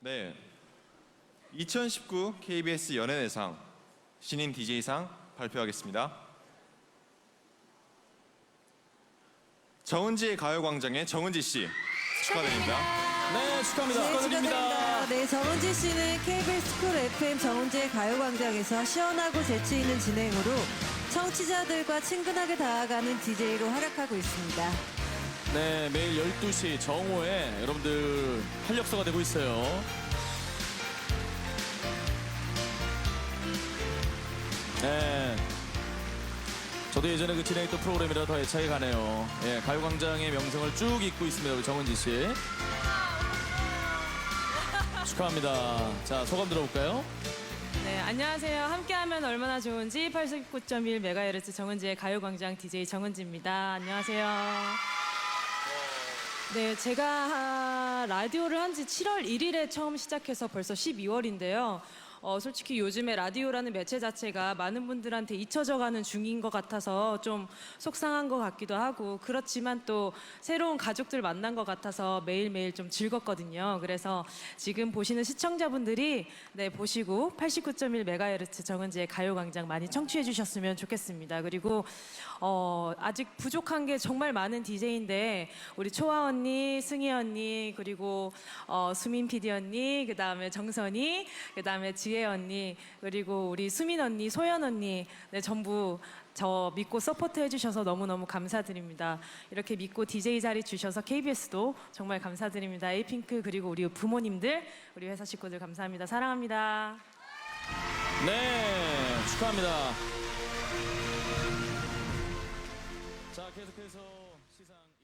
네. 2019 KBS 연예대상 신인 DJ상 발표하겠습니다. 정은지의 가요광장의 정은지 씨 축하드립니다. 네, 축하합니다. 네, 축하드립니다. 네, 정은지 씨는 KBS 쿨 FM 정은지의 가요광장에서 시원하고 재치 있는 진행으로 청취자들과 친근하게 다가가는 DJ로 활약하고 있습니다. 네, 매일 12시 정오에 여러분들 활력소가 되고 있어요. 네. 저도 예전에 그 진행했던 프로그램이라 더 애착이 가네요. 예, 가요광장의 명성을 쭉 잇고 있습니다. 우리 정은지 씨. 축하합니다. 자, 소감 들어볼까요? 네, 안녕하세요. 함께하면 얼마나 좋은지 89.1MHz 정은지의 가요광장 DJ 정은지입니다. 안녕하세요. 네, 제가 아, 라디오를 한 지 7월 1일에 처음 시작해서 벌써 12월인데요. 어, 솔직히 요즘에 라디오라는 매체 자체가 많은 분들한테 잊혀져 가는 중인 것 같아서 좀 속상한 것 같기도 하고 그렇지만 또 새로운 가족들 만난 것 같아서 매일매일 좀 즐겁거든요. 그래서 지금 보시는 시청자분들이 네, 보시고 89.1MHz 정은지의 가요광장 많이 청취해 주셨으면 좋겠습니다. 그리고 어, 아직 부족한 게 정말 많은 DJ인데 우리 초아 언니, 승희 언니, 그리고 어, 수민 PD 언니, 그 다음에 정선이, 그 다음에 지 지혜 언니 그리고 우리 수민 언니, 소연 언니 네, 전부 저 믿고 서포트 해주셔서 너무너무 감사드립니다. 이렇게 믿고 DJ 자리 주셔서 KBS도 정말 감사드립니다. 에이핑크 그리고 우리 부모님들, 우리 회사 식구들 감사합니다. 사랑합니다. 네, 축하합니다. 자, 계속해서 시상.